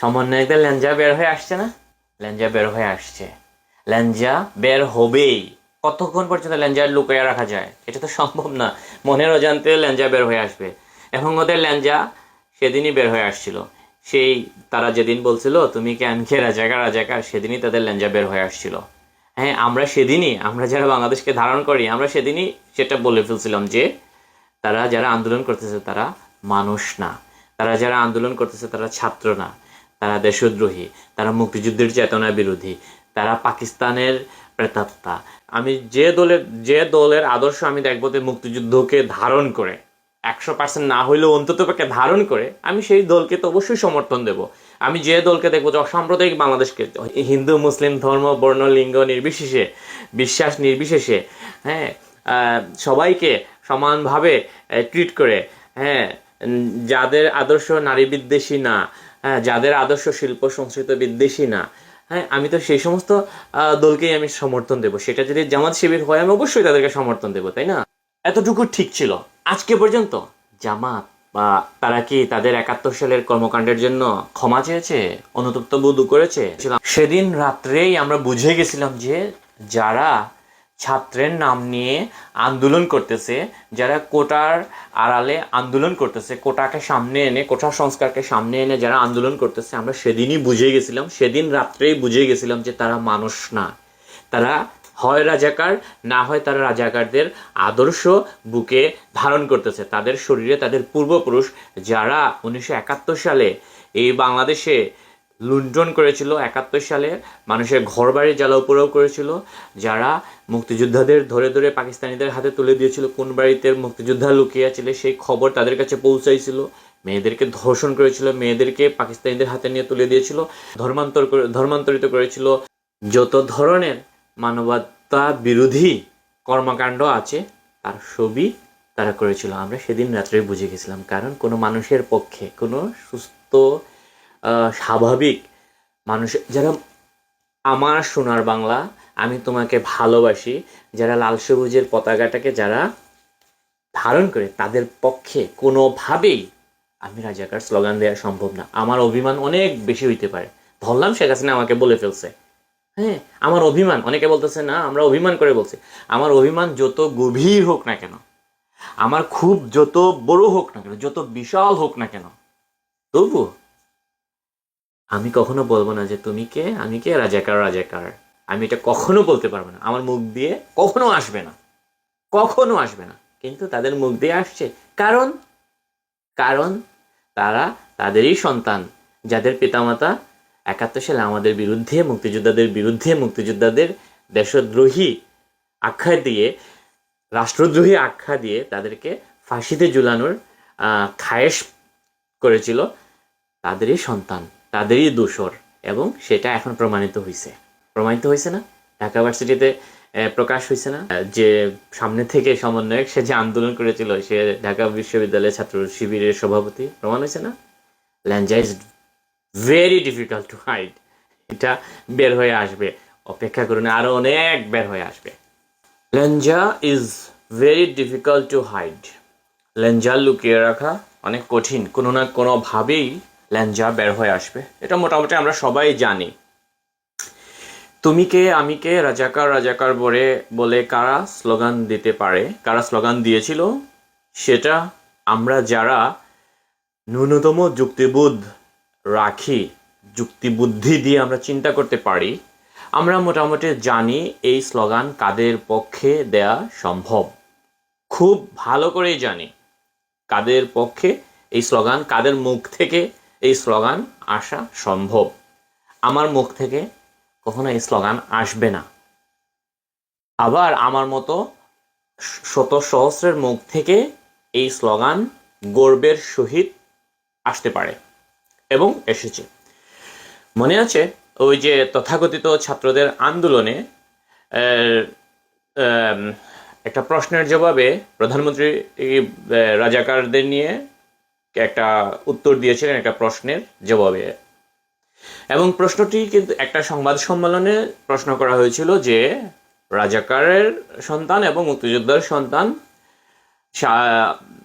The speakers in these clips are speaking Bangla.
সমন্বয়কদের ল্যাঞ্জা বের হয়ে আসছে না? ল্যাঞ্জা বের হয়ে আসছে। ল্যাঞ্জা বের হবেই। কতক্ষণ পর্যন্ত ল্যাঞ্জা লুকাইয়া রাখা যায়? এটা তো সম্ভব না। মনের অজান্তে ল্যাঞ্জা বের হয়ে আসবে। এবং ওদের ল্যাঞ্জা সেদিনই বের হয়ে আসছিল। সেই তারা যেদিন বলছিল, তুমি কি আমি রাজাকার রাজাকার? সেদিনই তাদের ল্যাঞ্জা বের হয়ে আসছিল। হ্যাঁ আমরা সেদিনই, আমরা যারা বাংলাদেশকে ধারণ করি, আমরা সেদিনই সেটা বলে ফেলছিলাম যে, তারা যারা আন্দোলন করতেছে তারা মানুষ না। তারা যারা আন্দোলন করতেছে তারা ছাত্র না। তারা দেশদ্রোহী, তারা মুক্তিযুদ্ধের চেতনা বিরোধী, তারা পাকিস্তানের প্রেতাত্মা। আমি যে দলের যে দলের আদর্শ আমি দেখব যে মুক্তিযুদ্ধকে ধারণ করে, একশো পার্সেন্ট না হইলেও অন্তত পক্ষে ধারণ করে, আমি সেই দলকে তো অবশ্যই সমর্থন দেব। আমি যে দলকে দেখব যে অসাম্প্রদায়িক বাংলাদেশকে, হিন্দু, মুসলিম ধর্ম, বর্ণ, লিঙ্গ নির্বিশেষে, বিশ্বাস নির্বিশেষে হ্যাঁ সবাইকে সমানভাবে ট্রিট করে হ্যাঁ যাদের আদর্শ নারী বিদ্বেষী না যাদের আদর্শ শিল্প সংস্কৃত বিদ্বেষী না হ্যাঁ আমি তো সেই সমস্ত দলকেই আমি সমর্থন দেবো। সেটা যদি জামাত শিবির হয়, আমি অবশ্যই তাদেরকে সমর্থন দেবো, তাই না? এতটুকু ঠিক ছিল। আজকে পর্যন্ত জামাত বা তারা কি তাদের একাত্তর সালের কর্মকাণ্ডের জন্য ক্ষমা চেয়েছে? অনুতপ্ত বোধ করেছে? সেদিন রাত্রেই আমরা বুঝে গেছিলাম যে যারা ছাত্রের নাম নিয়ে আন্দোলন করতেছে, যারা কোটার আড়ালে আন্দোলন করতেছে, কোটাকে সামনে এনে, কোটা সংস্কারকে সামনে এনে যারা আন্দোলন করতেছে, আমরা সেদিনই বুঝে গেছিলাম, সেদিন রাত্রেই বুঝে গেছিলাম যে তারা মানুষ না। তারা হয় রাজাকার, না হয় তারা রাজাকারদের আদর্শ বুকে ধারণ করতেছে। তাদের শরীরে তাদের পূর্বপুরুষ যারা উনিশশো একাত্তর সালে এই বাংলাদেশে লুণ্ঠন করেছিল একাত্তর সালে, মানুষের ঘর ঘরবাড়ি জ্বালাও পোড়াও করেছিল, যারা মুক্তিযোদ্ধাদের ধরে ধরে পাকিস্তানিদের হাতে তুলে দিয়েছিল, কোন বাড়িতে মুক্তিযোদ্ধা লুকিয়ে সেই খবর তাদের কাছে পৌঁছাইছিল, মেয়েদেরকে ধর্ষণ করেছিল, মেয়েদেরকে পাকিস্তানিদের হাতে নিয়ে তুলে দিয়েছিল, ধর্মান্তর ধর্মান্তরিত করেছিল। যত ধরনের মানবতা বিরোধী কর্মকাণ্ড আছে, তার ছবি তারা করেছিল। আমরা সেদিন রাত্রে বুঝে গেছিলাম, কারণ কোনো মানুষের পক্ষে, কোনো সুস্থ স্বাভাবিক। মানুষ যারা আমার সোনার বাংলা, আমি তোমাকে ভালোবাসি, যারা লাল সবুজের পতাকাটাকে যারা ধারণ করে, তাদের পক্ষে কোনোভাবেই আমি রাজাকার স্লোগান দেওয়া সম্ভব না। আমার অভিমান অনেক বেশি হইতে পারে। ধরলাম শেখ হাসিনা আমাকে বলে ফেলছে। হ্যাঁ আমার অভিমান। অনেকে বলতেছে, না, আমরা অভিমান করে বলছি। আমার অভিমান যত গভীর হোক না কেন, আমার খুব যত বড় হোক না কেন, যত বিশাল হোক না কেন তবু আমি কখনো বলব না যে তুমি কে, আমি কে, রাজাকার রাজাকার। আমি এটা কখনো বলতে পারব না। আমার মুখ দিয়ে কখনো আসবে না। কখনো আসবে না। কিন্তু তাদের মুখ দিয়ে আসছে। কারণ কারণ তারা তাদেরই সন্তান। যাদের পিতামাতা একাত্তর সালে আমাদের বিরুদ্ধে, মুক্তিযোদ্ধাদের বিরুদ্ধে, মুক্তিযোদ্ধাদের দেশদ্রোহী আখ্যা দিয়ে, রাষ্ট্রদ্রোহী আখ্যা দিয়ে তাদেরকে ফাঁসিতে ঝুলানোর খায়েশ করেছিল তাদেরই সন্তান। তাদেরই দোসর এবং সেটা এখন প্রমাণিত হয়েছে প্রমাণিত হয়েছে না? ঢাকা ভার্সিটিতে আহ, প্রকাশ হয়েছে না? যে সামনে থেকে সমন্বয়ক সে যে আন্দোলন করেছিল সে ঢাকা বিশ্ববিদ্যালয়ের ছাত্র শিবিরের সভাপতি প্রমাণ হয়েছে না? ল্যাঞ্জা is very difficult to hide. এটা বের হয়ে আসবে। অপেক্ষা করুন আরও অনেক বের হয়ে আসবে। লেঞ্জা is very difficult to hide. লেঞ্জা লুকিয়ে রাখা অনেক কঠিন। কোনো না কোনোভাবেই লেঞ্জা বের হয়ে আসবে। এটা মোটামুটি আমরা সবাই জানি। তুমি কে, আমি কে, রাজাকার রাজাকার বলে বলে কারা স্লোগান দিতে পারে? কারা স্লোগান দিয়েছিল? সেটা আমরা যারা ন্যূনতম যুক্তিবোধ রাখি, যুক্তিবুদ্ধি দিয়ে আমরা চিন্তা করতে পারি, আমরা মোটামুটি জানি এই স্লোগান কাদের পক্ষে দেয়া সম্ভব। খুব ভালো করেই জানি কাদের পক্ষে এই স্লোগান কাদের মুখ থেকে এই স্লোগান আসা সম্ভব। আমার মুখ থেকে কখনো এই স্লোগান আসবে না। আবার আমার মতো শত সহস্রের মুখ থেকে এই স্লোগান গর্বের সহিত আসতে পারে এবং এসেছে। মনে আছে ওই যে তথাকথিত ছাত্রদের আন্দোলনে একটা প্রশ্নের জবাবে প্রধানমন্ত্রী রাজাকারদের নিয়ে একটা উত্তর দিয়েছিলেন একটা প্রশ্নের জবাবে। এবং প্রশ্নটি কিন্তু একটা সংবাদ সম্মেলনে প্রশ্ন করা হয়েছিল যে রাজাকারের সন্তান এবং মুক্তিযোদ্ধার সন্তান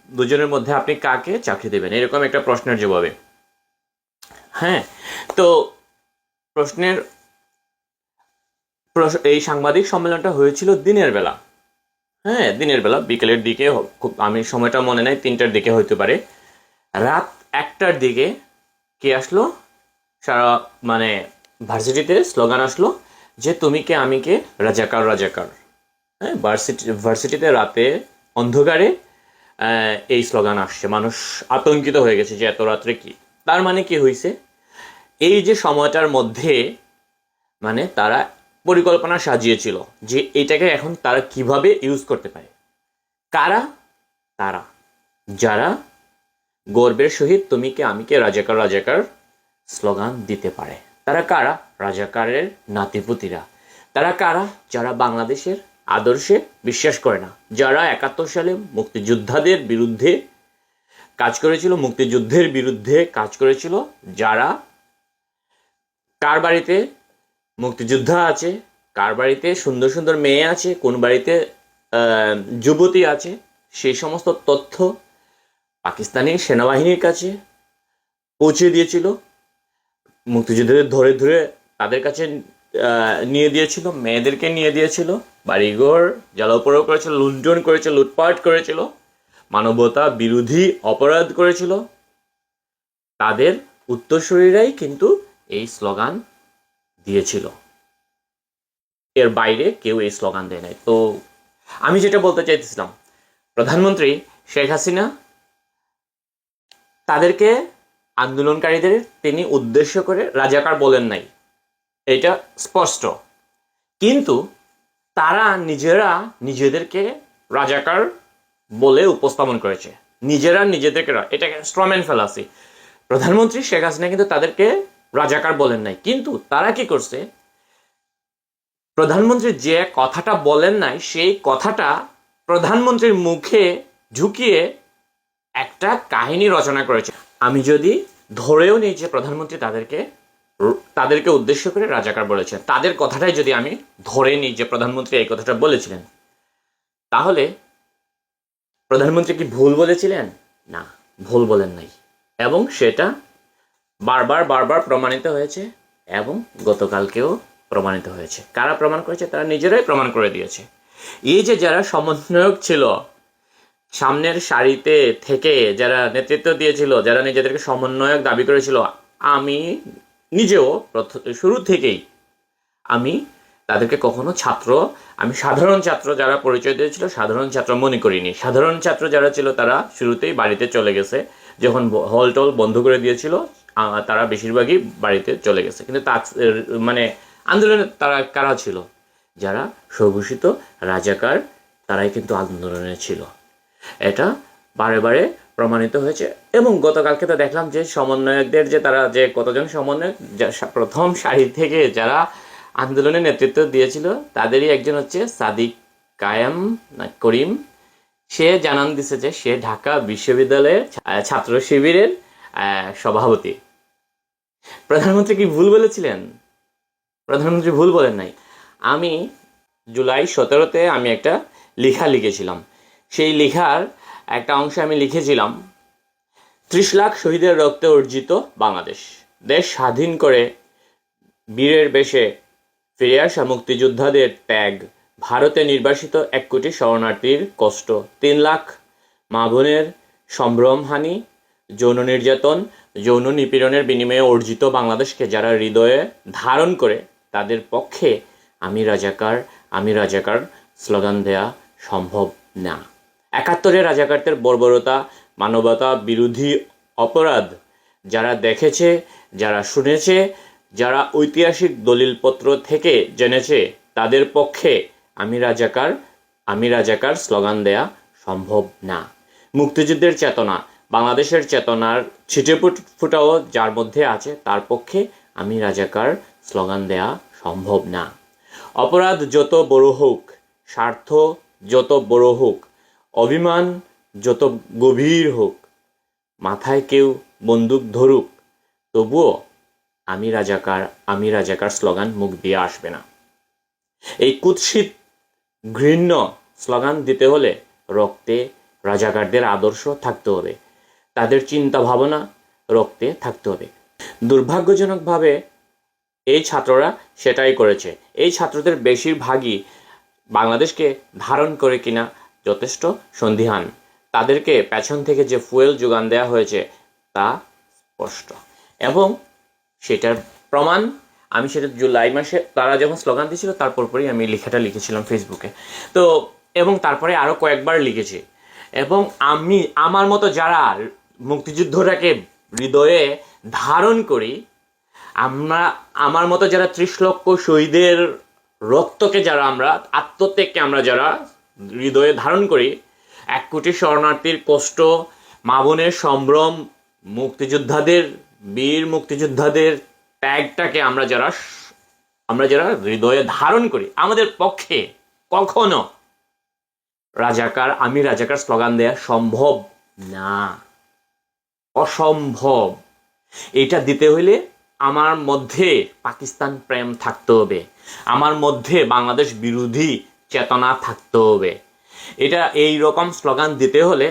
দুজনের মধ্যে আপনি কাকে চাকরি দেবেন? এরকম একটা প্রশ্নের জবাবে। হ্যাঁ তো প্রশ্নের প্রশ্ন- এই সাংবাদিক সম্মেলনটা হয়েছিল দিনের বেলা। হ্যাঁ দিনের বেলা, বিকেলের দিকে খুব আমি সময়টা মনে নাই, তিনটার দিকে হতে পারে। রাত একটার দিকে কে আসলো? সারা মানে ভার্সিটিতে স্লোগান আসলো যে তুমি কে আমি কে রাজাকার রাজাকার। হ্যাঁ ভার্সিটি, ভার্সিটিতে রাতে অন্ধকারে এই স্লোগান আসছে। মানুষ আতঙ্কিত হয়ে গেছে যে, এত রাত্রে কি? তার মানে কি হয়েছে এই যে সময়টার মধ্যে মানে তারা পরিকল্পনা সাজিয়েছিল যে, এটাকে এখন তারা কীভাবে ইউজ করতে পারে? কারা? তারা। যারা গর্বের সহিত তুমি কে, আমি কে, রাজাকার রাজাকার স্লোগান দিতে পারে। তারা কারা? রাজাকারের নাতিপুতিরা। তারা কারা? যারা বাংলাদেশের আদর্শে বিশ্বাস করে না। যারা একাত্তর সালে মুক্তিযোদ্ধাদের বিরুদ্ধে কাজ করেছিল, মুক্তিযুদ্ধের বিরুদ্ধে কাজ করেছিল, যারা কার বাড়িতে মুক্তিযোদ্ধা আছে, কার বাড়িতে সুন্দর সুন্দর মেয়ে আছে, কোন বাড়িতে যুবতী আছে, সেই সমস্ত তথ্য পাকিস্তানি সেনাবাহিনীর কাছে পৌঁছে দিয়েছিল। মুক্তিযোদ্ধাদের ধরে ধরে তাদের কাছে নিয়ে দিয়েছিল, মেয়েদেরকে নিয়ে দিয়েছিল, বাড়িঘর জ্বালাপোড়াও করেছিল, লুণ্ঠন করেছিল, লুটপাট করেছিল, মানবতা বিরোধী অপরাধ করেছিল। তাদের উত্তরসূরিরাই কিন্তু এই স্লোগান দিয়েছিল। এর বাইরে কেউ এই স্লোগান দেয় নাই। তো আমি যেটা বলতে চাইতেছিলাম, প্রধানমন্ত্রী শেখ হাসিনা তাদেরকে আন্দোলনকারীদের তিনি উদ্দেশ্য করে রাজাকার বলেন নাই। এটা স্পষ্ট। কিন্তু তারা নিজেরা নিজেদেরকে রাজাকার বলে উপস্থাপন করেছে। নিজেরা নিজেদেরকে এটাকে স্ট্রম্যান ফেলাসি প্রধানমন্ত্রী শেখ হাসিনা কিন্তু তাদেরকে রাজাকার বলেন নাই। কিন্তু তারা কি করছে? প্রধানমন্ত্রী যে কথাটা বলেন নাই, সেই কথাটা প্রধানমন্ত্রীর মুখে ঝুঁকিয়ে একটা কাহিনী রচনা করেছে। আমি যদি ধরেও নিই যে প্রধানমন্ত্রী তাদেরকে তাদেরকে উদ্দেশ্য করে রাজাকার বলেছেন, তাদের কথাটাই যদি আমি ধরে নিই যে প্রধানমন্ত্রী এই কথাটা বলেছিলেন, তাহলে প্রধানমন্ত্রী কি ভুল বলেছিলেন? না, ভুল বলেন নাই। এবং সেটা বারবার বারবার প্রমাণিত হয়েছে এবং গতকালকেও প্রমাণিত হয়েছে। কারা প্রমাণ করেছে? তারা নিজেরাই প্রমাণ করে দিয়েছে। এই যে যারা সমন্বয়ক ছিল সামনের সারিতে থেকে যারা নেতৃত্ব দিয়েছিল, যারা নিজেদেরকে সমন্বয়ক দাবি করেছিল, আমি নিজেও শুরু থেকেই আমি তাদেরকে কখনো ছাত্র, আমি সাধারণ ছাত্র যারা পরিচয় দিয়েছিল, সাধারণ ছাত্র মনে করিনি। সাধারণ ছাত্র যারা ছিল, তারা শুরুতেই বাড়িতে চলে গেছে। যখন হল টল বন্ধ করে দিয়েছিল তারা বেশিরভাগই বাড়িতে চলে গেছে। কিন্তু তা মানে আন্দোলনে তারা কারা ছিল? যারা স্বঘোষিত রাজাকার, তারাই কিন্তু আন্দোলনে ছিল। এটা বারে বারে প্রমাণিত হয়েছে। এবং গতকালকে তো দেখলাম যে সমন্বয়কদের যে তারা যে কতজন সমন্বয়ক প্রথম সারি থেকে যারা আন্দোলনে নেতৃত্ব দিয়েছিল, তাদেরই একজন হচ্ছে সাদিক কায়াম করিম। সে জানান দিছে যে সে ঢাকা বিশ্ববিদ্যালয়ের ছাত্র শিবিরের সভাপতি। প্রধানমন্ত্রী কি ভুল বলেছিলেন? প্রধানমন্ত্রী ভুল বলেন নাই। আমি জুলাই সতেরোতে আমি একটা লেখা লিখেছিলাম। সেই লেখার একটা অংশে আমি লিখেছিলাম, ত্রিশ লাখ শহীদের রক্তে অর্জিত বাংলাদেশ। দেশ স্বাধীন করে বীরের বেশে ফিরে আসা মুক্তিযোদ্ধাদের ত্যাগ, ভারতে নির্বাসিত এক কোটি শরণার্থীর কষ্ট, তিন লাখ মা বোনের সম্ভ্রমহানি যৌন নির্যাতন, যৌন নিপীড়নের বিনিময়ে অর্জিত বাংলাদেশকে যারা হৃদয়ে ধারণ করে, তাদের পক্ষে আমি রাজাকার আমি রাজাকার স্লোগান দেয়া সম্ভব না। একাত্তরে রাজাকারদের বর্বরতা, মানবতা বিরোধী অপরাধ যারা দেখেছে, যারা শুনেছে, যারা ঐতিহাসিক দলিলপত্র থেকে জেনেছে, তাদের পক্ষে আমি রাজাকার আমি রাজাকার স্লোগান দেয়া সম্ভব না। মুক্তিযুদ্ধের চেতনা, বাংলাদেশের চেতনার ছিটে ফুটাও যার মধ্যে আছে, তার পক্ষে আমি রাজাকার স্লোগান দেয়া সম্ভব না। অপরাধ যত বড় হোক, স্বার্থ যত বড় হোক অভিমান যত গভীর হোক, মাথায় কেউ বন্দুক ধরুক, তবুও আমি রাজাকার আমি রাজাকার স্লোগান মুখ দিয়ে আসবে না। এই কুৎসিত, ঘৃণ্য স্লোগান দিতে হলে রক্তে রাজাকারদের আদর্শ থাকতে হবে। তাদের চিন্তা ভাবনা রক্তে থাকতে হবে। দুর্ভাগ্যজনকভাবে এই ছাত্ররা সেটাই করেছে। এই ছাত্রদের বেশিরভাগই বাংলাদেশকে ধারণ করে কিনা যথেষ্ট সন্দিহান তাদেরকে পেছন থেকে যে ফুয়েল যোগান দেওয়া হয়েছে, তা স্পষ্ট। এবং সেটার প্রমাণ, আমি সেটা জুলাই মাসে, তারা যখন স্লোগান দিয়েছিল তারপর পরই আমি লেখাটা লিখেছিলাম ফেসবুকে। তো, এবং তারপরে আরও কয়েকবার লিখেছি। এবং আমি, আমার মতো যারা মুক্তিযুদ্ধটাকে হৃদয়ে ধারণ করি, আমরা, আমার মতো যারা ত্রিশ লক্ষ শহীদের রক্তকে যারা আমরা, আত্মত্যাগকে আমরা যারা হৃদয়ে ধারণ করি, এক কোটি শরণার্থীর কষ্ট, মা বোনের সম্ভ্রম, মুক্তিযোদ্ধাদের, বীর মুক্তিযোদ্ধাদের ত্যাগটাকে আমরা যারা আমরা যারা হৃদয়ে ধারণ করি, আমাদের পক্ষে কখনো রাজাকার, আমি রাজাকার স্লোগান দেয়া সম্ভব না। অসম্ভব। এটা দিতে হইলে আমার মধ্যে পাকিস্তান প্রেম থাকতে হবে। আমার মধ্যে বাংলাদেশ বিরোধী চেতনা থাকতে হবে। এটা এই রকম স্লোগান দিতে হলে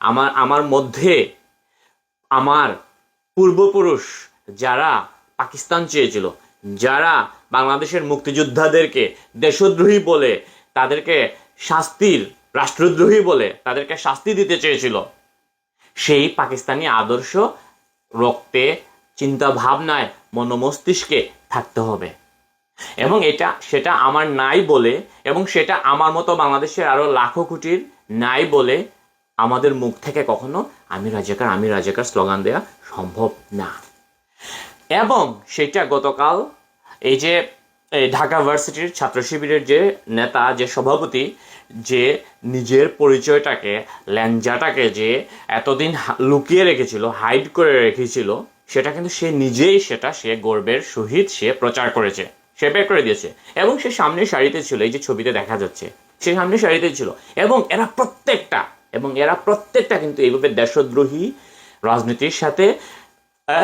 আমার আমার মধ্যে আমার পূর্বপুরুষ যারা পাকিস্তান চেয়েছিল, যারা বাংলাদেশের মুক্তিযোদ্ধাদেরকে দেশদ্রোহী বলে, তাদেরকে শাস্তির, রাষ্ট্রদ্রোহী বলে, তাদেরকে শাস্তি দিতে চেয়েছিল, সেই পাকিস্তানি আদর্শ রক্তে চিন্তা ভাবনায় মনোমস্তিষ্কে থাকতে হবে। এবং এটা, সেটা আমার নাই বলে, এবং সেটা আমার মতো বাংলাদেশের আরও লাখো কোটির নাই বলে আমাদের মুখ থেকে কখনো আমি রাজাকার আমি রাজাকার স্লোগান দেওয়া সম্ভব না। এবং সেটা গতকাল এই যে ঢাকা ভার্সিটির ছাত্র শিবিরের যে নেতা, যে সভাপতি, যে নিজের পরিচয়টাকে, ল্যাঞ্জাটাকে যে এতদিন লুকিয়ে রেখেছিল, হাইড করে রেখেছিল, সেটা কিন্তু সে নিজেই, সেটা সে গর্বের সহিত সে প্রচার করেছে। সে বের করে দিয়েছে। এবং সে সামনের সারিতে ছিল, এই যে ছবিতে দেখা যাচ্ছে। সে সামনের সারিতে ছিল। এবং এরা প্রত্যেকটা, এবং এরা প্রত্যেকটা কিন্তু এইভাবে দেশদ্রোহী রাজনীতির সাথে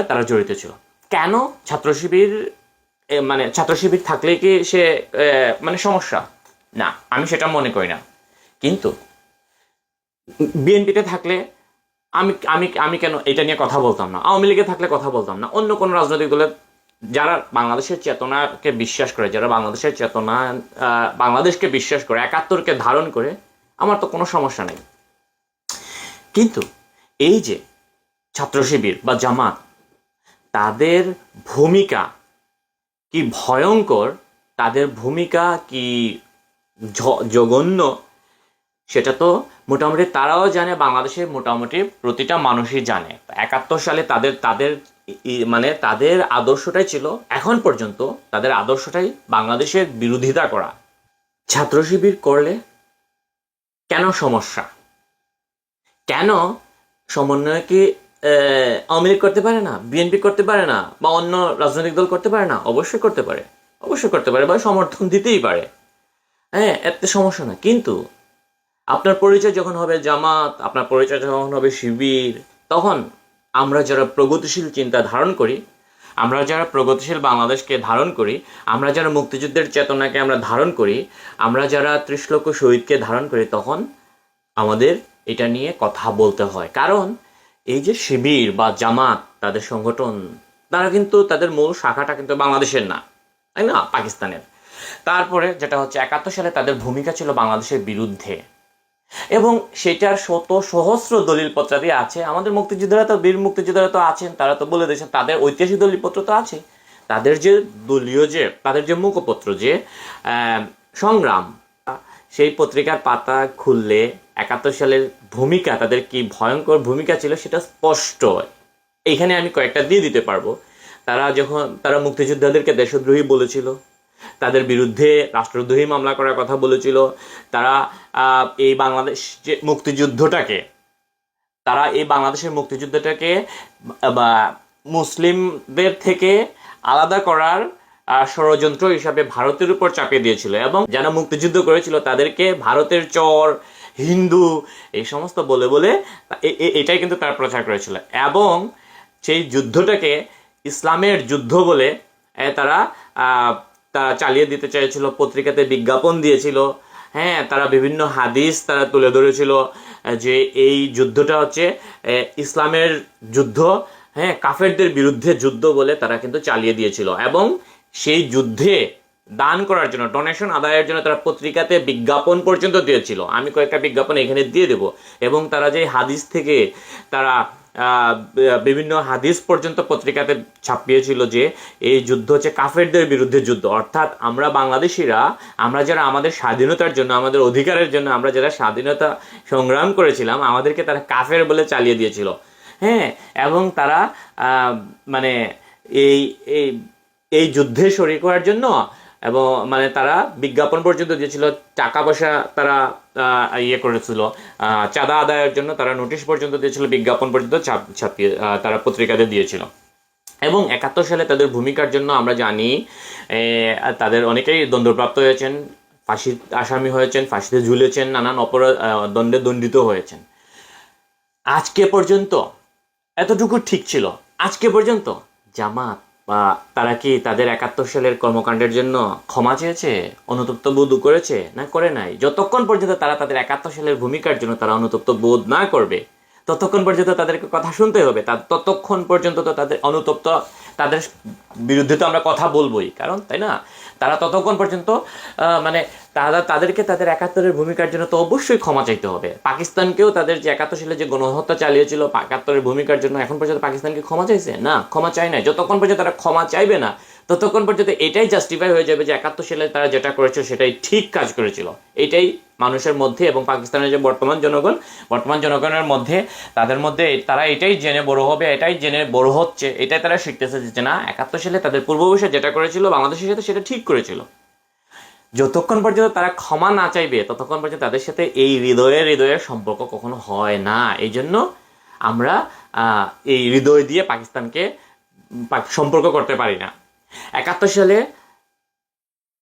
তারা জড়িত ছিল। কেন? ছাত্র শিবির মানে ছাত্র শিবির থাকলে কি সে মানে সমস্যা? না, আমি সেটা মনে করি না। কিন্তু বিএনপিতে থাকলে আমি আমি আমি কেন এটা নিয়ে কথা বলতাম না? আওয়ামী লীগে থাকলে কথা বলতাম না। অন্য কোনো রাজনৈতিক দলের যারা বাংলাদেশের চেতনাকে বিশ্বাস করে, যারা বাংলাদেশের চেতনা বাংলাদেশকে বিশ্বাস করে, একাত্তরকে ধারণ করে, আমার তো কোনো সমস্যা নেই। কিন্তু এই যে ছাত্র শিবির বা জামাত, তাদের ভূমিকা কি ভয়ঙ্কর? তাদের ভূমিকা কি জঘন্য? সেটা তো মোটামুটি তারাও জানে বাংলাদেশের মোটামুটি প্রতিটা মানুষই জানে। একাত্তর সালে তাদের তাদের মানে তাদের আদর্শটাই ছিল এখন পর্যন্ত তাদের আদর্শটাই বাংলাদেশের বিরোধিতা করা। ছাত্র শিবির করলে কেন সমস্যা? কেন সমন্বয়কে আওয়ামী লীগ করতে পারে না, বিএনপি করতে পারে না, বা অন্য রাজনৈতিক দল করতে পারে না? অবশ্যই করতে পারে। অবশ্যই করতে পারে বা সমর্থন দিতেই পারে। হ্যাঁ এতে সমস্যা না। কিন্তু আপনার পরিচয় যখন হবে জামাত, আপনার পরিচয় যখন হবে শিবির, তখন আমরা যারা প্রগতিশীল চিন্তা ধারণ করি, আমরা যারা প্রগতিশীল বাংলাদেশকে ধারণ করি, আমরা যারা মুক্তিযুদ্ধের চেতনাকে আমরা ধারণ করি, আমরা যারা ত্রিশ লক্ষ শহীদকে ধারণ করি, তখন আমাদের এটা নিয়ে কথা বলতে হয়। কারণ এই যে শিবির বা জামাত, তাদের সংগঠন, তারা কিন্তু তাদের মূল শাখাটা কিন্তু বাংলাদেশের না, তাই না? পাকিস্তানের। তারপরে যেটা হচ্ছে, একাত্তর সালে তাদের ভূমিকা ছিল বাংলাদেশের বিরুদ্ধে। এবং সেটার শত সহস্র দলিলপত্রাদি আছে, আমাদের মুক্তিযোদ্ধারা তো, বীর মুক্তিযোদ্ধারা তো আছেন, তারা তো বলে দিয়েছেন, তাদের ঐতিহাসিক দলিলপত্র তো আছে। তাদের যে দলীয় যে, তাদের যে মুখপত্র যে সংগ্রাম, সেই পত্রিকার পাতা খুললে একাত্তর সালের ভূমিকা, তাদের কি ভয়ঙ্কর ভূমিকা ছিল সেটা স্পষ্ট এইখানে আমি কয়েকটা দিয়ে দিতে পারব। তারা যখন, তারা মুক্তিযোদ্ধাদেরকে দেশদ্রোহী বলেছিল তাদের বিরুদ্ধে রাষ্ট্রদ্রোহী মামলা করার কথা বলেছিল। তারা এই বাংলাদেশ যে মুক্তিযুদ্ধটাকে, তারা এই বাংলাদেশের মুক্তিযুদ্ধটাকে, বা, মুসলিমদের থেকে আলাদা করার ষড়যন্ত্র হিসাবে ভারতের উপর চাপিয়ে দিয়েছিল এবং যারা মুক্তিযুদ্ধ করেছিল তাদেরকে ভারতের চর, হিন্দু, এই সমস্ত বলে বলে এটাই কিন্তু তারা প্রচার করেছিল। এবং সেই যুদ্ধটাকে ইসলামের যুদ্ধ বলে তারা তারা চালিয়ে দিতে চাইছিল, পত্রিকাতে বিজ্ঞাপন দিয়েছিল। হ্যাঁ তারা বিভিন্ন হাদিস তারা তুলে ধরেছিল যে এই যুদ্ধটা হচ্ছে ইসলামের যুদ্ধ হ্যাঁ কাফেরদের বিরুদ্ধে যুদ্ধ বলে তারা কিন্তু চালিয়ে দিয়েছিল। এবং সেই যুদ্ধে দান করার জন্য ডোনেশন আদায়ের জন্য তারা পত্রিকাতে বিজ্ঞাপন পর্যন্ত দিয়েছিল। আমি কয়েকটা বিজ্ঞাপন এখানে দিয়ে দেব। এবং তারা যে হাদিস থেকে তারা বিভিন্ন হাদিস পর্যন্ত পত্রিকাতে ছাপিয়েছিল যে এই যুদ্ধ হচ্ছে কাফেরদের বিরুদ্ধে যুদ্ধ। অর্থাৎ আমরা বাংলাদেশিরা, আমরা যারা আমাদের স্বাধীনতার জন্য, আমাদের অধিকারের জন্য, আমরা যারা স্বাধীনতা সংগ্রাম করেছিলাম, আমাদেরকে তারা কাফের বলে চালিয়ে দিয়েছিল। হ্যাঁ এবং তারা মানে এই এই এই যুদ্ধে শরিক হওয়ার জন্য এবং মানে তারা বিজ্ঞাপন পর্যন্ত দিয়েছিল টাকা পয়সা তারা ইয়ে করেছিল চাঁদা আদায়ের জন্য তারা নোটিশ পর্যন্ত দিয়েছিল বিজ্ঞাপন পর্যন্ত ছাপ, ছাপিয়ে তারা পত্রিকাতে দিয়েছিল। এবং একাত্তর সালে তাদের ভূমিকার জন্য আমরা জানি তাদের অনেকেই দণ্ডপ্রাপ্ত হয়েছেন, ফাঁসির আসামি হয়েছেন, ফাঁসিতে ঝুলেছেন, নানান অপরাধ দণ্ডে দণ্ডিত হয়েছেন। আজকে পর্যন্ত, এতটুকু ঠিক ছিল, আজকে পর্যন্ত জামাত বা তারা কি তাদের একাত্তর সালের কর্মকাণ্ডের জন্য ক্ষমা চেয়েছে, অনুতপ্ত বোধ করেছে? না, করে নাই। যতক্ষণ পর্যন্ত তারা তাদের একাত্তর সালের ভূমিকার জন্য তারা অনুতপ্ত বোধ না করবে, ততক্ষণ পর্যন্ত তাদেরকে কথা শুনতে হবে। ততক্ষণ পর্যন্ত তো তাদের অনুতপ্ত, তাদের বিরুদ্ধে তো আমরা কথা বলবোই। কারণ, তাই না? তারা ততক্ষণ পর্যন্ত মানে তারা তাদেরকে তাদের একাত্তরের ভূমিকার জন্য তো অবশ্যই ক্ষমা চাইতে হবে। পাকিস্তানকেও তাদের যে একাত্তর সালে যে গণহত্যা চালিয়েছিল, একাত্তরের ভূমিকার জন্য এখন পর্যন্ত পাকিস্তানকে ক্ষমা চাইছে? না, ক্ষমা চায় না যতক্ষণ পর্যন্ত তারা ক্ষমা চাইবে না ততক্ষণ পর্যন্ত এটাই জাস্টিফাই হয়ে যাবে যে একাত্তর সালে তারা যেটা করেছিল সেটাই ঠিক কাজ করেছিল। এটাই মানুষের মধ্যে এবং পাকিস্তানের যে বর্তমান জনগণ, বর্তমান জনগণের মধ্যে, তাদের মধ্যে তারা এটাই জেনে বড় হবে, এটাই জেনে বড় হচ্ছে, এটাই তারা শিখতেছে যে না, একাত্তর সালে তাদের পূর্বপুরুষে যেটা করেছিল, বাংলাদেশের সাথে সেটা ঠিক করেছিল। যতক্ষণ পর্যন্ত তারা ক্ষমা না চাইবে, ততক্ষণ পর্যন্ত তাদের সাথে এই হৃদয়ের হৃদয়ের সম্পর্ক কখনো হয় না। এই জন্য আমরা এই হৃদয় দিয়ে পাকিস্তানকে সম্পর্ক করতে পারি না। একাত্তর সালে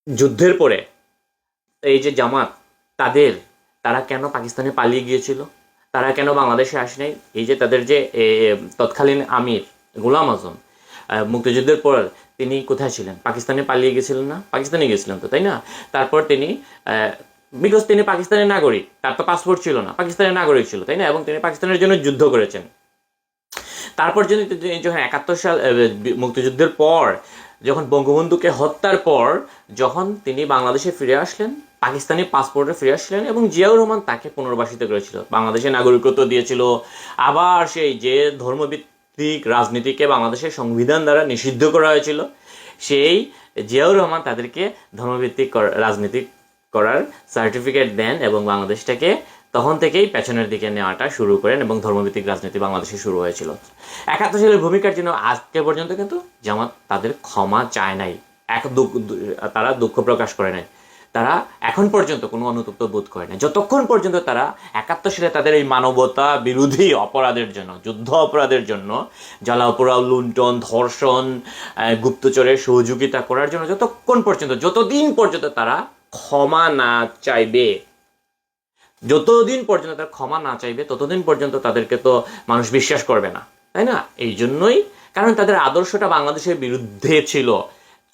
যুদ্ধের পরে এই যে জামাত, তাদের, তারা কেন পাকিস্তানে পালিয়ে গিয়েছিল? তারা কেন বাংলাদেশে আসে নাই? এই যে তাদের যে তৎকালীন আমির গোলাম আজম মুক্তিযুদ্ধের পর তিনি কোথায় ছিলেন? পাকিস্তানে পালিয়ে গেছিলেন না? পাকিস্তানে গেছিলেন তো, তাই না? তারপর তিনি বিকজ তিনি পাকিস্তানের নাগরিক, তার তো পাসপোর্ট ছিল না, পাকিস্তানের নাগরিক ছিল, তাই না? এবং তিনি পাকিস্তানের জন্য যুদ্ধ করেছেন। তারপর যদি যখন একাত্তর সাল মুক্তিযুদ্ধের পর যখন বঙ্গবন্ধুকে হত্যার পর যখন তিনি বাংলাদেশে ফিরে আসলেন, পাকিস্তানি পাসপোর্টে ফিরে আসলেন এবং জিয়াউর রহমান তাকে পুনর্বাসিত করেছিল। বাংলাদেশে নাগরিকত্ব দিয়েছিল। আবার সেই যে ধর্মভিত্তিক রাজনীতিকে বাংলাদেশের সংবিধান দ্বারা নিষিদ্ধ করা হয়েছিল, সেই জিয়াউর রহমান তাদেরকে ধর্মভিত্তিক রাজনীতি করার সার্টিফিকেট দেন এবং বাংলাদেশটাকে তখন থেকেই পেছনের দিকে নেওয়াটা শুরু করেন এবং ধর্মভিত্তিক রাজনীতি বাংলাদেশে শুরু হয়েছিল। একাত্তর সালের ভূমিকার জন্য আজকে পর্যন্ত কিন্তু জামাত তাদের ক্ষমা চায় নাই। এক দুঃখ তারা দুঃখ প্রকাশ করে নাই। তারা এখন পর্যন্ত কোনো অনুতপ্ত বোধ করে না যতক্ষণ পর্যন্ত তারা একাত্তর সালে তাদের এই মানবতা বিরোধী অপরাধের জন্য, যুদ্ধ অপরাধের জন্য, জ্বালাপোড়া, লুণ্ঠন, ধর্ষণ গুপ্তচরের সহযোগিতা করার জন্য, যতক্ষণ পর্যন্ত, যতদিন পর্যন্ত তারা ক্ষমা না চাইবে যতদিন পর্যন্ত তারা ক্ষমা না চাইবে, ততদিন পর্যন্ত তাদেরকে তো মানুষ বিশ্বাস করবে না। তাই না? এই জন্যই, কারণ তাদের আদর্শটা বাংলাদেশের বিরুদ্ধে ছিল।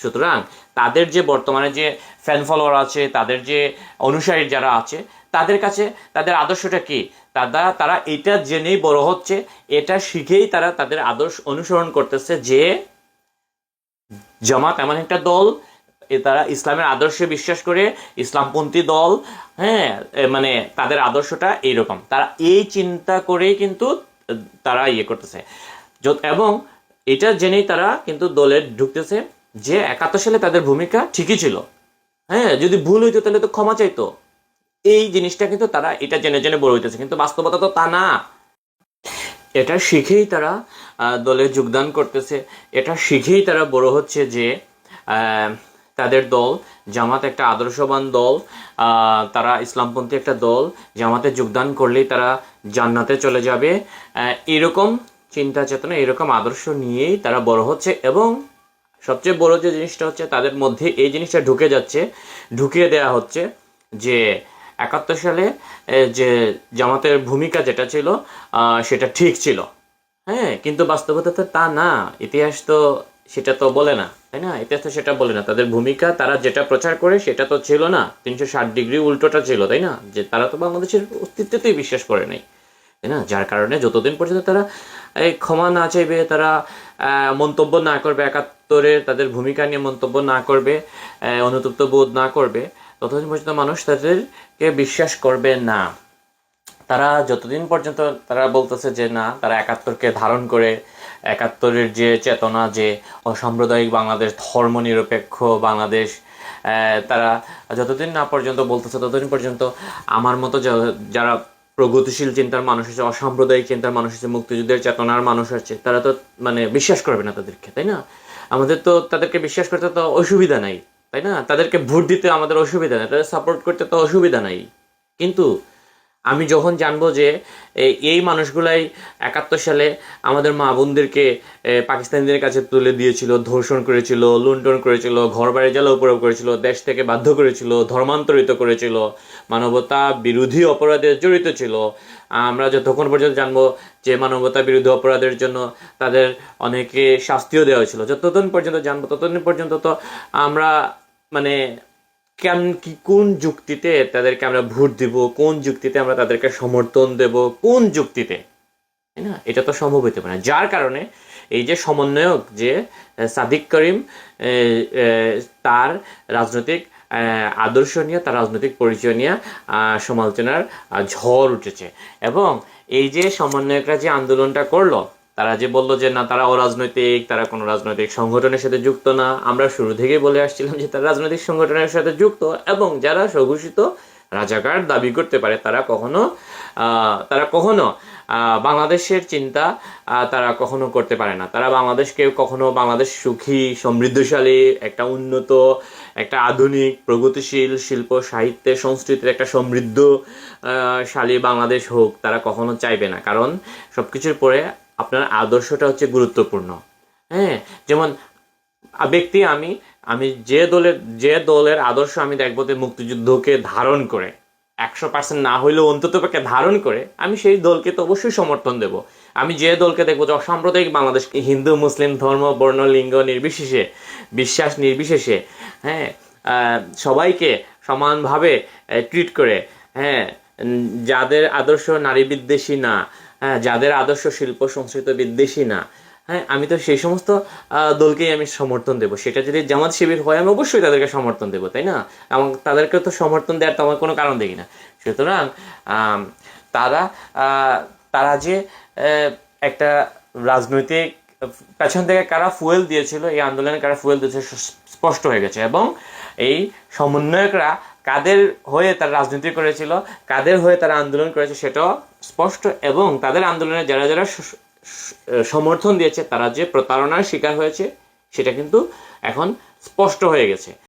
সুতরাং তাদের যে বর্তমানে যে ফ্যান ফলোয়ার আছে, তাদের যে অনুসারী যারা আছে, তাদের কাছে তাদের আদর্শটা কি? তারা তারা এটা জেনেই বড় হচ্ছে, এটা শিখেই তারা তাদের আদর্শ অনুসরণ করতেছে যে জামাত এমন একটা দল তারা ইসলামের আদর্শে বিশ্বাস করে ইসলামপন্থী দল হ্যাঁ মানে তাদের আদর্শটা এইরকম। তারা এই চিন্তা করেই কিন্তু তারা ইয়ে করতেছে। এবং এটা জেনেই তারা কিন্তু দলে ঢুকতেছে যে একাত্তর সালে তাদের ভূমিকা ঠিকই ছিল। হ্যাঁ যদি ভুল হইতো তাহলে তো ক্ষমা চাইতো। এই জিনিসটা কিন্তু তারা এটা জেনে জেনে বড় হইতেছে কিন্তু বাস্তবতা তো তা না। এটা শিখেই তারা দলে যোগদান করতেছে। এটা শিখেই তারা বড় হচ্ছে যে আহ, তাদের দল, জামাত একটা আদর্শবান দল তারা ইসলামপন্থী একটা দল, জামাতে যোগদান করলেই তারা জান্নাতে চলে যাবে। এরকম চিন্তা চেতনা, এরকম আদর্শ নিয়েই তারা বড় হচ্ছে এবং সবচেয়ে বড় যে জিনিসটা হচ্ছে তাদের মধ্যে এই জিনিসটা ঢুকে যাচ্ছে, ঢুকিয়ে দেয়া হচ্ছে যে একাত্তর সালে যে জামাতের ভূমিকা যেটা ছিল সেটা ঠিক ছিল। হ্যাঁ কিন্তু বাস্তবতা তো তা না। ইতিহাস তো সেটা তো বলে না, তাই না? ইতিহাস তো সেটা বলে না। তাদের ভূমিকা, তারা যেটা প্রচার করে সেটা তো ছিল না। তিনশো ষাট ডিগ্রি উল্টোটা ছিল, তাই না? যে তারা তো বাংলাদেশের অস্তিত্বতেই বিশ্বাস করে নাই, তাই না? যার কারণে যতদিন পর্যন্ত তারা, এই ক্ষমা না চাইবে, তারা মন্তব্য না করবে একাত্তরের তাদের ভূমিকা নিয়ে মন্তব্য না করবে অনুতপ্ত বোধ না করবে, ততদিন পর্যন্ত মানুষ তাদেরকে বিশ্বাস করবে না। তারা যতদিন পর্যন্ত তারা বলতেছে যে না, তারা একাত্তরকে ধারণ করে, একাত্তরের যে চেতনা, যে অসাম্প্রদায়িক বাংলাদেশ, ধর্মনিরপেক্ষ বাংলাদেশ তারা যতদিন না পর্যন্ত বলতেছে, ততদিন পর্যন্ত আমার মতো যারা প্রগতিশীল চিন্তার মানুষ আছে, অসাম্প্রদায়িক চিন্তার মানুষ আছে, মুক্তিযুদ্ধের চেতনার মানুষ আছে, তারা তো মানে বিশ্বাস করবে না তাদেরকে, তাই না? আমাদের তো তাদেরকে বিশ্বাস করতে তো অসুবিধা নাই, তাই না? তাদেরকে ভোট দিতে আমাদের অসুবিধা নেই, তাদের সাপোর্ট করতে তো অসুবিধা নাই। কিন্তু আমি যখন জানব যে এই- মানুষগুলাই একাত্তর সালে আমাদের মা বোনদেরকে পাকিস্তানিদের কাছে তুলে দিয়েছিল, ধর্ষণ করেছিল, লুণ্ঠন করেছিল ঘর বাড়ি জ্বালা উপরে করেছিল, দেশ থেকে বাধ্য করেছিল, ধর্মান্তরিত করেছিল, মানবতা বিরোধী অপরাধে জড়িত ছিল। আমরা যতক্ষণ পর্যন্ত জানব যে মানবতা বিরোধী অপরাধের জন্য তাদের অনেকে শাস্তিও দেওয়া হয়েছিল। যতদিন পর্যন্ত জানব, ততদিন পর্যন্ত তো আমরা মানে কেন কি, কোন যুক্তিতে তাদেরকে আমরা ভোট দিব? কোন যুক্তিতে আমরা তাদেরকে সমর্থন দেব? কোন যুক্তিতে? তাই না? এটা তো সম্ভব হতে পারে না। যার কারণে এই যে সমন্বয়ক যে সাদিক করিম তার রাজনৈতিক আদর্শ নিয়ে, তার রাজনৈতিক পরিচয় নিয়ে সমালোচনার ঝড় উঠেছে। এবং এই যে সমন্বয়করা যে আন্দোলনটা করল তারা যে বলল যে না, তারা অরাজনৈতিক, তারা কোনো রাজনৈতিক সংগঠনের সাথে যুক্ত না। আমরা শুরু থেকেই বলে আসছিলাম যে তারা রাজনৈতিক সংগঠনের সাথে যুক্ত এবং যারা স্বঘোষিত রাজাকার দাবি করতে পারে, তারা কখনো তারা কখনো বাংলাদেশের চিন্তা তারা কখনো করতে পারে না। তারা বাংলাদেশকে কখনো বাংলাদেশ সুখী, সমৃদ্ধশালী, একটা উন্নত, একটা আধুনিক, প্রগতিশীল শিল্প, সাহিত্যে সংস্কৃতির একটা সমৃদ্ধ শালী বাংলাদেশ হোক, তারা কখনো চাইবে না। কারণ সবকিছুর পরে আপনার আদর্শটা হচ্ছে গুরুত্বপূর্ণ। হ্যাঁ? যেমন ব্যক্তি আমি আমি যে দলের যে দলের আদর্শ আমি দেখব যে মুক্তিযুদ্ধকে ধারণ করে, একশো পার্সেন্ট না হইলেও অন্তত পক্ষে ধারণ করে, আমি সেই দলকে তো অবশ্যই সমর্থন দেব। আমি যে দলকে দেখব যে অসাম্প্রদায়িক বাংলাদেশকে হিন্দু, মুসলিম, ধর্ম, বর্ণ, লিঙ্গ নির্বিশেষে, বিশ্বাস নির্বিশেষে হ্যাঁ? সবাইকে সমানভাবে ট্রিট করে হ্যাঁ? যাদের আদর্শ নারী বিদ্বেষী না হ্যাঁ যাদের আদর্শ শিল্প সংস্কৃত বিদ্বেষী না হ্যাঁ আমি তো সেই সমস্ত দলকেই আমি সমর্থন দেবো। সেটা যদি জামাত শিবির হয়, আমি অবশ্যই তাদেরকে সমর্থন দেবো, তাই না? এবং তাদেরকে তো সমর্থন দেওয়ার তো আমার কোনো কারণ দেখি না। সুতরাং তারা তারা যে একটা রাজনৈতিক, পেছন থেকে কারা ফুয়েল দিয়েছিল, এই আন্দোলনে কারা ফুয়েল দিয়েছে স্পষ্ট হয়ে গেছে। এবং এই সমন্বয়করা কাদের হয়ে তারা রাজনীতি করেছিল, কাদের হয়ে তারা আন্দোলন করেছে, সেটাও স্পষ্ট এবং তাদের আন্দোলনে যারা যারা সমর্থন দিয়েছে, তারা যে প্রতারণার শিকার হয়েছে, সেটা কিন্তু এখন স্পষ্ট হয়ে গেছে।